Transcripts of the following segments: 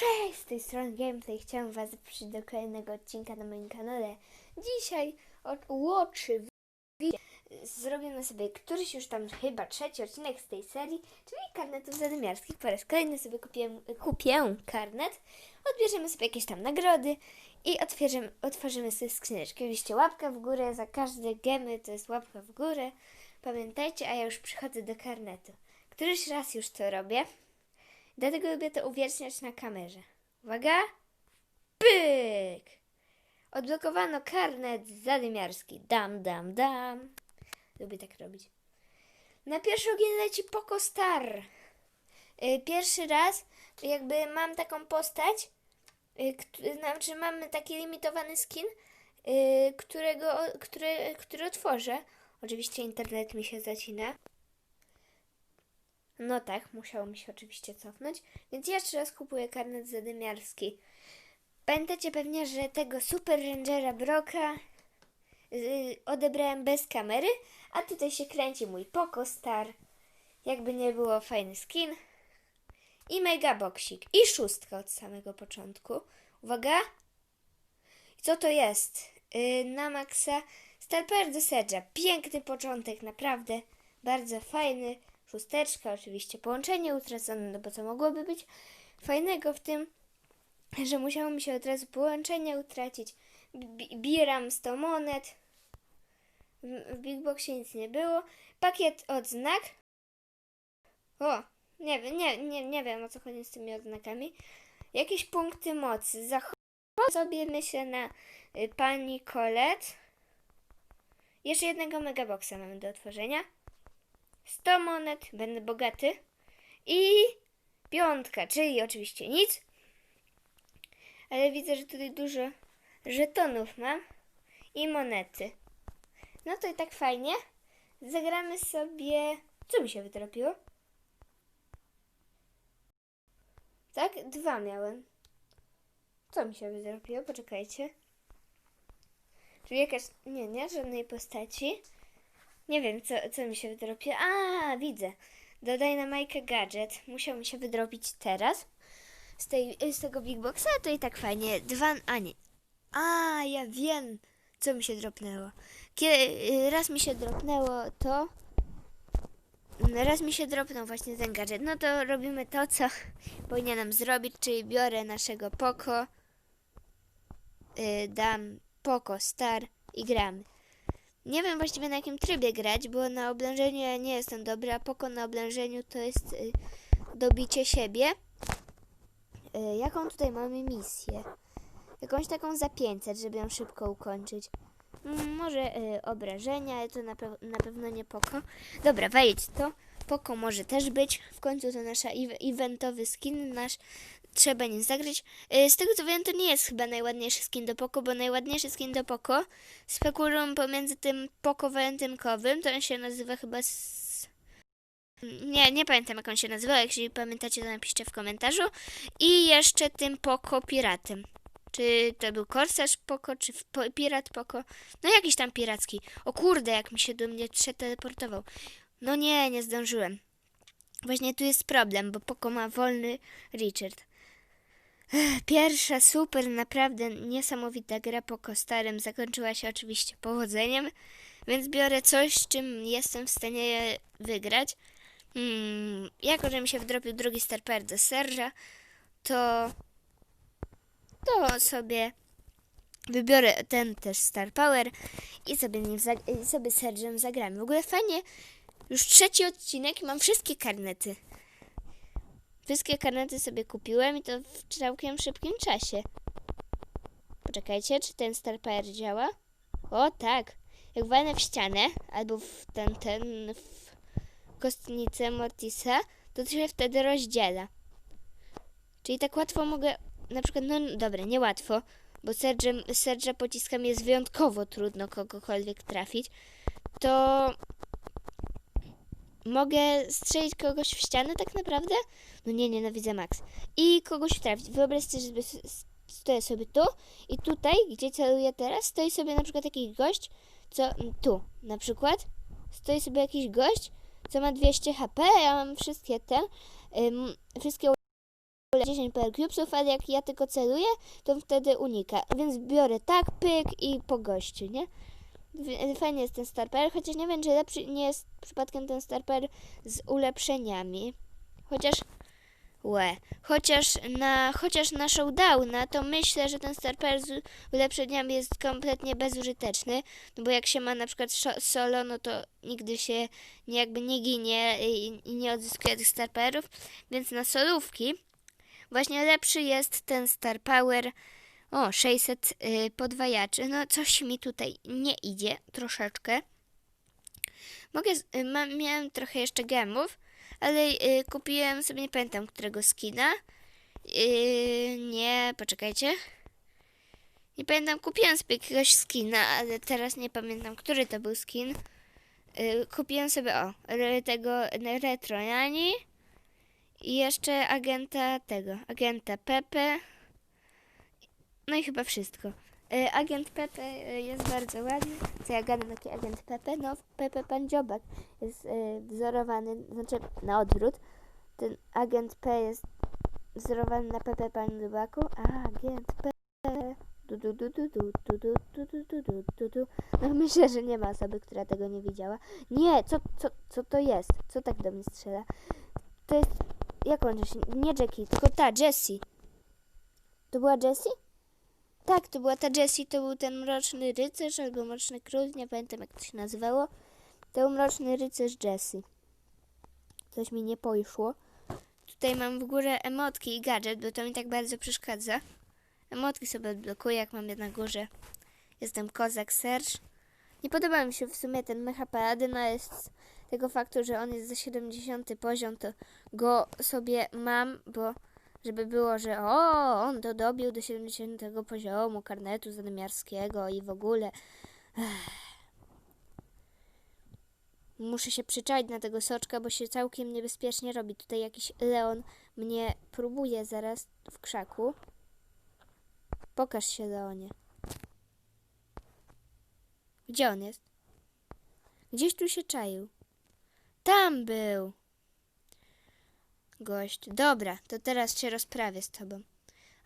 Cześć, z tej strony Gameplay. Chciałam Was zaprosić do kolejnego odcinka na moim kanale. Dzisiaj od Watchy zrobimy sobie któryś już tam chyba trzeci odcinek z tej serii, czyli karnetów zadymiarskich. Po raz kolejny sobie kupię, kupię karnet, odbierzemy sobie jakieś tam nagrody i otworzymy, otworzymy sobie skrzyneczkę. Oczywiście łapka w górę, za każde gemy to jest łapka w górę. Pamiętajcie, a ja już przychodzę do karnetu. Któryś raz już to robię. Dlatego lubię to uwieczniać na kamerze. Uwaga! Pyk! Odblokowano karnet zadymiarski. Dam, dam, dam. Lubię tak robić. Na pierwszy ogień leci Poco Star. Y, Pierwszy raz jakby mam taką postać, y, znaczy mamy taki limitowany skin, y, którego, który, który otworzę. Oczywiście internet mi się zacina. No tak, musiało mi się oczywiście cofnąć, więc jeszcze raz kupuję karnet zadymiarski. Pamiętacie pewnie, że tego Super Rangera Broka yy, odebrałem bez kamery, a tutaj się kręci mój Poco Star. Jakby nie było fajny skin. I mega boksik. I szóstka od samego początku. Uwaga! Co to jest? Yy, na maksa Star do. Piękny początek, naprawdę. Bardzo fajny. Szósteczka, oczywiście połączenie utracone, no bo co mogłoby być fajnego w tym, że musiało mi się od razu połączenie utracić. Bi- Bieram 100 monet. W, Big Boxie nic nie było. Pakiet odznak. O, nie wiem, nie, nie, nie wiem o co chodzi z tymi odznakami. Jakieś punkty mocy. Zachodzę sobie, myślę, na y, pani Colette. Jeszcze jednego megaboxa mamy do otworzenia. 100 monet, będę bogaty. I piątka, czyli oczywiście nic. Ale widzę, że tutaj dużo żetonów mam i monety. No to i tak fajnie. Zagramy sobie. Co mi się wytropiło? Tak? Dwa miałem. Co mi się wytropiło? Poczekajcie. Czyli jakaś. Nie, nie, żadnej postaci. Nie wiem, co, co mi się wydropiło. A, widzę. Dodaj na Majkę gadżet. Musiał mi się wydropić teraz. Z, tej, z tego Big Boxa to i tak fajnie. Dwa, a nie. A, ja wiem, co mi się dropnęło. Kiedy, raz mi się dropnęło to. Raz mi się dropnął właśnie ten gadżet. No to robimy to, co powinienem zrobić, czyli biorę naszego Poco, y, dam Poco Star i gramy. Nie wiem właściwie na jakim trybie grać, bo na oblężeniu ja nie jestem dobra, a poko na oblężeniu to jest y, dobicie siebie. Y, jaką tutaj mamy misję? Jakąś taką za 500, żeby ją szybko ukończyć. Mm, może y, obrażenia, ale to na, pew- na pewno nie poko. Dobra, wejdź to. Poko może też być. W końcu to nasza ev- eventowy skin, nasz trzeba nim zagrać. Y, Z tego co wiem, to nie jest chyba najładniejszy skin do Poko, bo najładniejszy skin do Poko spekulują pomiędzy tym Poko walentynkowym, to on się nazywa chyba. Nie, nie pamiętam jak on się nazywa, jeśli pamiętacie to napiszcie w komentarzu. I jeszcze tym Poko piratem. Czy to był korsarz Poko, czy po, pirat Poko? No jakiś tam piracki. O kurde, jak mi się do mnie przeteleportował. No nie, nie zdążyłem. Właśnie tu jest problem, bo Poko ma wolny Richard. Pierwsza super, naprawdę niesamowita gra po Kostarem zakończyła się oczywiście powodzeniem, więc biorę coś, czym jestem w stanie wygrać. Hmm, jako, że mi się wdropił drugi Star Power do Serża, to to sobie wybiorę ten też Star Power i sobie, nim zag- sobie Serżem zagramy. W ogóle fajnie, już trzeci odcinek mam wszystkie karnety. Wszystkie karnety sobie kupiłem i to w całkiem szybkim czasie. Poczekajcie, czy ten Star Power działa? O, tak. Jak walnę w ścianę, albo w ten, ten, w kostnicę Mortisa, to się wtedy rozdziela. Czyli tak łatwo mogę, na przykład, no dobra, nie łatwo, bo Sergem, Sergia pociskami jest wyjątkowo trudno kogokolwiek trafić, to mogę strzelić kogoś w ścianę tak naprawdę? No nie, nienawidzę Max. I kogoś trafić. Wyobraźcie, że s- s- stoję sobie tu i tutaj, gdzie celuję teraz, stoi sobie na przykład jakiś gość, co tu na przykład stoi sobie jakiś gość, co ma 200 HP, ja mam wszystkie te, ym, wszystkie 10 PR cubesów, ale jak ja tylko celuję, to wtedy unika. Więc biorę tak, pyk i po gościu, nie? Fajnie jest ten Star Power, chociaż nie wiem, czy lepszy nie jest przypadkiem ten Star Power z ulepszeniami. Chociaż Łe. Chociaż na, chociaż na showdowna, to myślę, że ten Star Power z ulepszeniami jest kompletnie bezużyteczny, no bo jak się ma na przykład solo, no to nigdy się nie, jakby nie ginie i, i nie odzyskuje tych Star Powerów, więc na solówki właśnie lepszy jest ten Star Power o, 600 y, podwajaczy. No coś mi tutaj nie idzie, troszeczkę. Mogę, y, mam, miałem trochę jeszcze gemów, ale y, kupiłem sobie, nie pamiętam którego skina. Y, nie, poczekajcie. Nie pamiętam, kupiłem sobie jakiegoś skina, ale teraz nie pamiętam, który to był skin. Y, kupiłem sobie, o, tego Retro Jani i jeszcze agenta tego, agenta Pepe. No i chyba wszystko. Y, Agent Pepe y, jest bardzo ładny. Co ja gadam, taki agent Pepe? No, Pepe Pan Dziobak jest y, wzorowany, znaczy na odwrót. Ten agent P jest wzorowany na Pepe Pan Dziobaku, a agent P... Du, du, du, du, du, du, du, du, du. No myślę, że nie ma osoby, która tego nie widziała. Nie, co, co, co to jest? Co tak do mnie strzela? To jest... Jak on się... Nie Jackie, tylko ta, Jessie. To była Jessie? Tak, to była ta Jessie, to był ten mroczny rycerz albo mroczny król, nie pamiętam jak to się nazywało. To był mroczny rycerz Jessie. Coś mi nie poszło. Tutaj mam w górze emotki i gadżet, bo to mi tak bardzo przeszkadza. Emotki sobie odblokuję, jak mam je na górze. Jestem kozak Serge. Nie podoba mi się w sumie ten mecha paradyna, jest tego faktu, że on jest za 70 poziom, to go sobie mam, bo żeby było, że o, on to dobił do 70 poziomu karnetu zadymiarskiego i w ogóle. Ech. Muszę się przyczaić na tego soczka, bo się całkiem niebezpiecznie robi. Tutaj jakiś Leon mnie próbuje zaraz w krzaku. Pokaż się, Leonie. Gdzie on jest? Gdzieś tu się czaił. Tam był. Gość. Dobra, to teraz się rozprawię z tobą.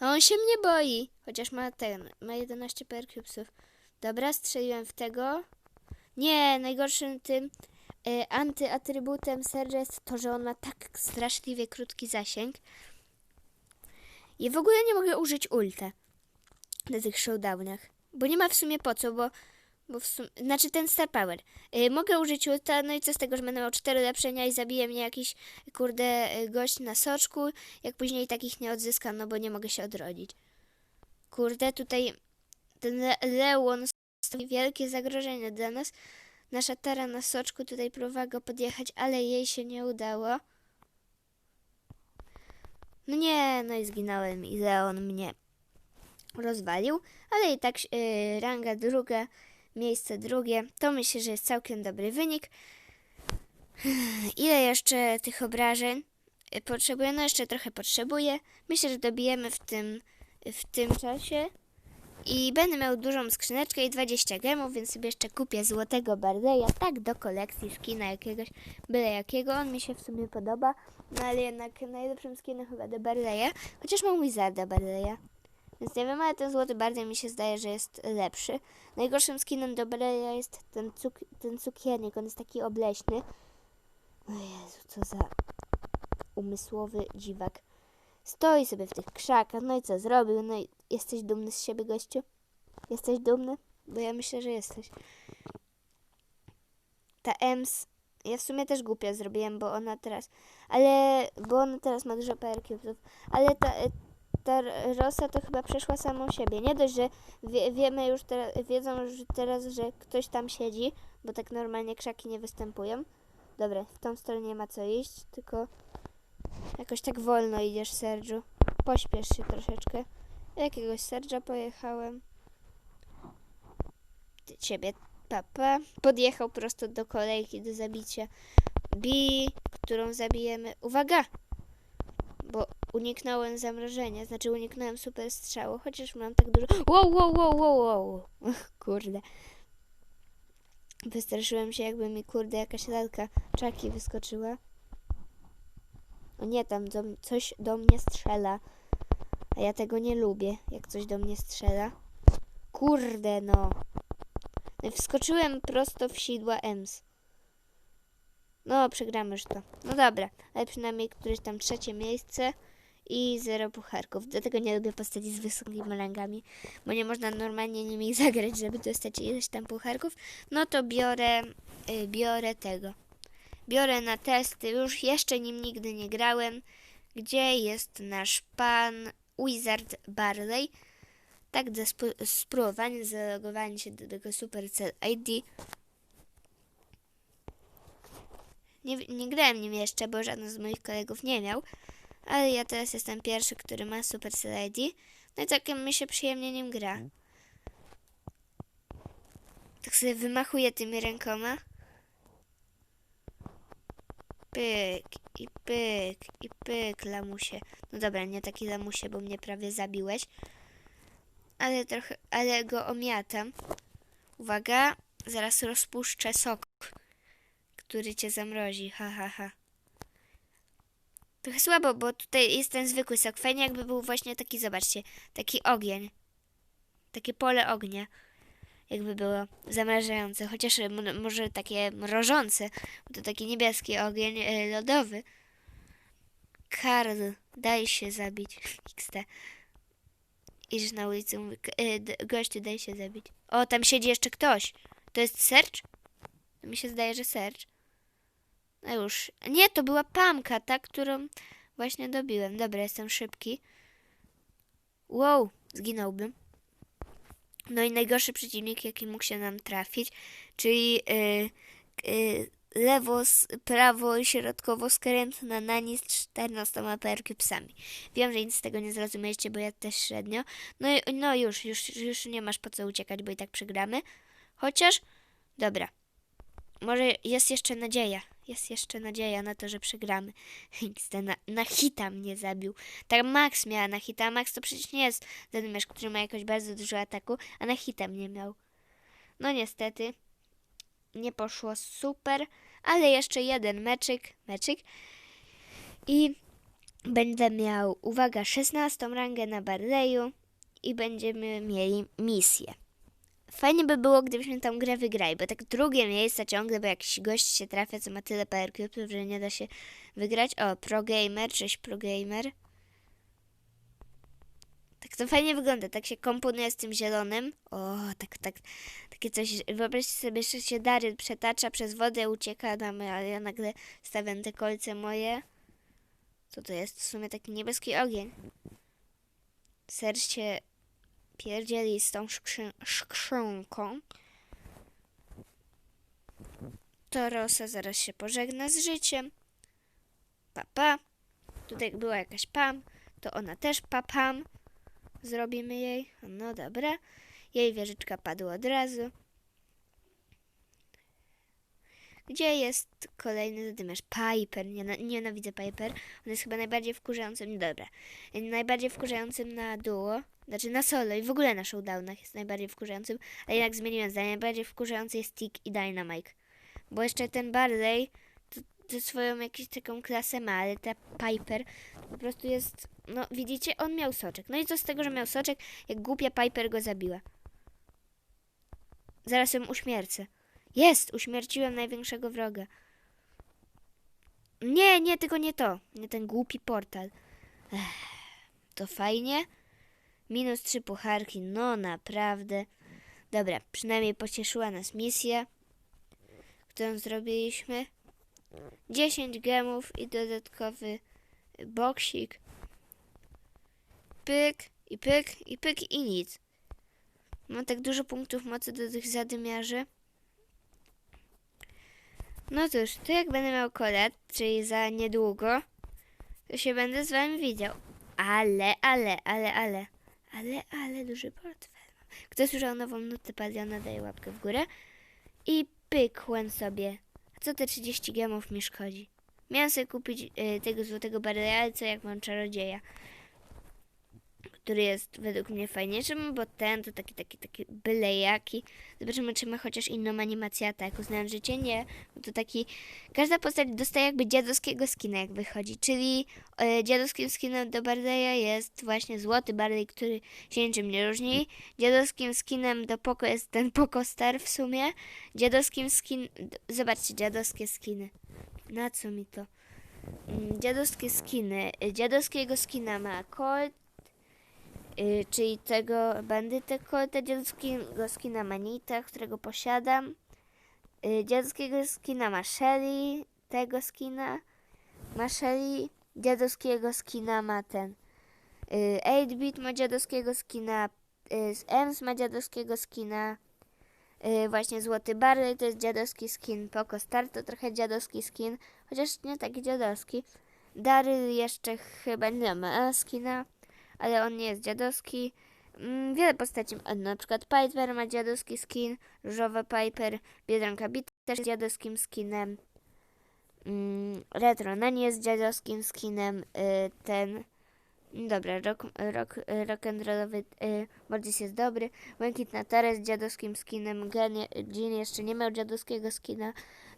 A on się mnie boi. Chociaż ma ten, ma 11 PR cubesów. Dobra, strzeliłem w tego. Nie, najgorszym tym y, antyatrybutem Serge jest to, że on ma tak straszliwie krótki zasięg. I w ogóle nie mogę użyć ulta na tych showdownach. Bo nie ma w sumie po co, bo, bo w sumie, znaczy ten Star Power. Y, mogę użyć ulta, no i co z tego, że będę miał cztery ulepszenia i zabije mnie jakiś, kurde, y, gość na soczku, jak później takich nie odzyskam, no bo nie mogę się odrodzić. Kurde, tutaj ten Le Leon stanowi wielkie zagrożenie dla nas. Nasza Tara na soczku tutaj próbowała go podjechać, ale jej się nie udało. No nie, no i zginąłem i Leon mnie rozwalił, ale i tak yy, ranga druga, miejsce drugie, to myślę, że jest całkiem dobry wynik. Ile jeszcze tych obrażeń y, potrzebuję? No jeszcze trochę potrzebuję. Myślę, że dobijemy w tym, w tym czasie. I będę miał dużą skrzyneczkę i 20 gemów, więc sobie jeszcze kupię złotego Barleya, tak do kolekcji skina jakiegoś, byle jakiego. On mi się w sumie podoba, no ale jednak najlepszym skinem chyba do Barleya, chociaż mam Wizarda Barleya. Więc nie wiem, ale ten złoty bardziej mi się zdaje, że jest lepszy. Najgorszym skinem do jest ten, cuk ten cukiernik, on jest taki obleśny. O Jezu, co za umysłowy dziwak. Stoi sobie w tych krzakach, no i co zrobił? No i jesteś dumny z siebie, gościu? Jesteś dumny? Bo ja myślę, że jesteś. Ta Ems, ja w sumie też głupia zrobiłem, bo ona teraz, ale, bo ona teraz ma dużo PR cubesów, ale ta, ta Rosa to chyba przeszła samą siebie. Nie dość, że wie, wiemy już teraz, wiedzą już teraz, że ktoś tam siedzi, bo tak normalnie krzaki nie występują. Dobra, w tą stronę nie ma co iść, tylko jakoś tak wolno idziesz, Sergiu. Pośpiesz się troszeczkę. Jakiegoś Sergia pojechałem. Ciebie, papa. Podjechał prosto do kolejki do zabicia. Bi, którą zabijemy. Uwaga! Bo uniknąłem zamrożenia, znaczy uniknąłem super strzału, chociaż mam tak dużo. Wow, wow, wow, wow, wow. Kurde. Wystraszyłem się, jakby mi, kurde, jakaś lalka czaki wyskoczyła. O nie, tam do, coś do mnie strzela. A ja tego nie lubię, jak coś do mnie strzela. Kurde, no. Wskoczyłem prosto w sidła Ems. No, przegramy już to. No dobra, ale przynajmniej któreś tam trzecie miejsce i zero pucharków. Dlatego nie lubię postaci z wysokimi rangami, bo nie można normalnie nimi zagrać, żeby dostać ileś tam pucharków. No to biorę, y, biorę tego. Biorę na testy, już jeszcze nim nigdy nie grałem. Gdzie jest nasz pan Wizard Barley? Tak, dla sp- spróbowania zalogowania się do tego Supercell ID. Nie, nie grałem nim jeszcze, bo żaden z moich kolegów nie miał. Ale ja teraz jestem pierwszy, który ma Supercell ID. No i tak mi się przyjemnie nim gra. Tak sobie wymachuję tymi rękoma. Pyk i pyk i pyk, lamusie. No dobra, nie taki lamusie, bo mnie prawie zabiłeś. Ale trochę, ale go omiatam. Uwaga, zaraz rozpuszczę sok, który cię zamrozi. Ha, ha, ha. Trochę słabo, bo tutaj jest ten zwykły sok. Fajnie jakby był właśnie taki, zobaczcie, taki ogień. Takie pole ognia. Jakby było zamrażające, chociaż może takie mrożące, bo to taki niebieski ogień e, lodowy. Karl, daj się zabić. XT. Idziesz na ulicę, mówi, "K- e, gościu, daj się zabić. O, tam siedzi jeszcze ktoś. To jest Serge? To mi się zdaje, że Serge. No już. Nie, to była Pamka, ta, którą właśnie dobiłem. Dobra, jestem szybki. Wow, zginąłbym. No i najgorszy przeciwnik, jaki mógł się nam trafić, czyli y, y, lewo, prawo i środkowo skrętna na nic 14 percupsami. Wiem, że nic z tego nie zrozumieliście, bo ja też średnio. No, no już, już, już nie masz po co uciekać, bo i tak przegramy. Chociaż, dobra. Może jest jeszcze nadzieja. Jest jeszcze nadzieja na to, że przegramy. XD na, na hita mnie zabił. Tak Max miała na hita. a Max to przecież nie jest mysz, który ma jakoś bardzo dużo ataku, a na hita mnie miał. No niestety, nie poszło super, ale jeszcze jeden meczyk, meczyk i będę miał, uwaga, 16 rangę na Barleyu i będziemy mieli misję. Fajnie by było, gdybyśmy tą grę wygrali, bo tak drugie miejsce ciągle, bo jakiś gość się trafia, co ma tyle PR że nie da się wygrać. O, pro gamer, cześć pro gamer. Tak to fajnie wygląda, tak się komponuje z tym zielonym. O, tak, tak, takie coś, wyobraźcie sobie, że się Daryl przetacza przez wodę, ucieka nam, ale ja nagle stawiam te kolce moje. Co to jest? W sumie taki niebieski ogień. Serce się pierdzieli z tą skrzyn- skrzynką. To Rosa zaraz się pożegna z życiem. Papa. Pa. Tutaj była jakaś Pam, to ona też papam. Zrobimy jej. No dobra. Jej wieżyczka padła od razu. Gdzie jest kolejny zadymiarz? Piper. Nie, nienawidzę Piper. On jest chyba najbardziej wkurzającym. Dobra. Najbardziej wkurzającym na duo. Znaczy na solo i w ogóle na showdownach jest najbardziej wkurzającym. Ale jednak zmieniłem zdanie. Najbardziej wkurzający jest Tick i Dynamite. Bo jeszcze ten Barley to, to swoją jakąś taką klasę ma, ale ta Piper po prostu jest... No widzicie, on miał soczek. No i co z tego, że miał soczek, jak głupia Piper go zabiła. Zaraz ją uśmiercę. Jest! Uśmierciłem największego wroga. Nie, nie, tylko nie to. Nie ten głupi portal. Ech, to fajnie. Minus trzy pucharki, no naprawdę. Dobra, przynajmniej pocieszyła nas misja, którą zrobiliśmy. 10 gemów i dodatkowy boksik. Pyk i pyk i pyk i nic. Mam tak dużo punktów mocy do tych zadymiarzy. No cóż, to jak będę miał kolet, czyli za niedługo, to się będę z wami widział. Ale, ale, ale, ale, ale, ale duży portfel mam. Kto słyszał nową nutę Paliona, daje łapkę w górę. I pykłem sobie. A co te 30 gemów mi szkodzi? Miałem sobie kupić y, tego złotego co jak mam czarodzieja, który jest według mnie fajniejszym, bo ten to taki, taki, taki byle jaki. Zobaczymy, czy ma chociaż inną animację ataku. Znam życie? Nie. Bo to taki... Każda postać dostaje jakby dziadowskiego skina, jak wychodzi. Czyli e, dziadowskim skinem do Bardeya jest właśnie złoty Bardej, który się niczym nie różni. Dziadowskim skinem do Poko jest ten Poko Star w sumie. Dziadowskim skin... Zobaczcie, dziadowskie skiny. Na co mi to? Mm, Dziadowskie skiny. Dziadowskiego skina ma Colt, y, czyli tego bandytę Colta. Dziadowskiego skina ma Nita, którego posiadam. Y, Dziadowskiego skina ma Shelly, tego skina ma Shelly. Dziadowskiego skina ma ten. y, 8-bit ma dziadowskiego skina. y, z Ems ma dziadowskiego skina. y, Właśnie Złoty Barley to jest dziadowski skin. Poco Star to trochę dziadowski skin chociaż nie taki dziadowski. Daryl jeszcze chyba nie ma skina, ale on nie jest dziadowski. Mm, Wiele postaci, a na przykład Piper ma dziadowski skin, Różowa Piper, Biedronka Bit też jest dziadowskim skinem. Mm, Retro Nani jest dziadowskim skinem, y, ten... Dobra, rock, rock, rock and rollowy y, jest dobry. Błękitna Tara jest dziadowskim skinem. Gen, Jean jeszcze nie miał dziadowskiego skina.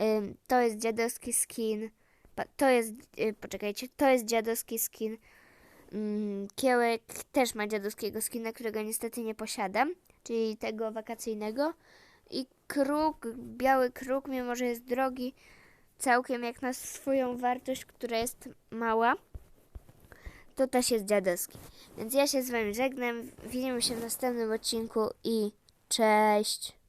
Ym, to jest dziadowski skin. To jest, y, poczekajcie, to jest dziadowski skin. Ym, Kiełek też ma dziadowskiego skina, którego niestety nie posiadam, czyli tego wakacyjnego. I kruk, biały kruk, mimo że jest drogi, całkiem jak na swoją wartość, która jest mała, to też jest dziadowski. Więc ja się z wami żegnam. Widzimy się w następnym odcinku i cześć.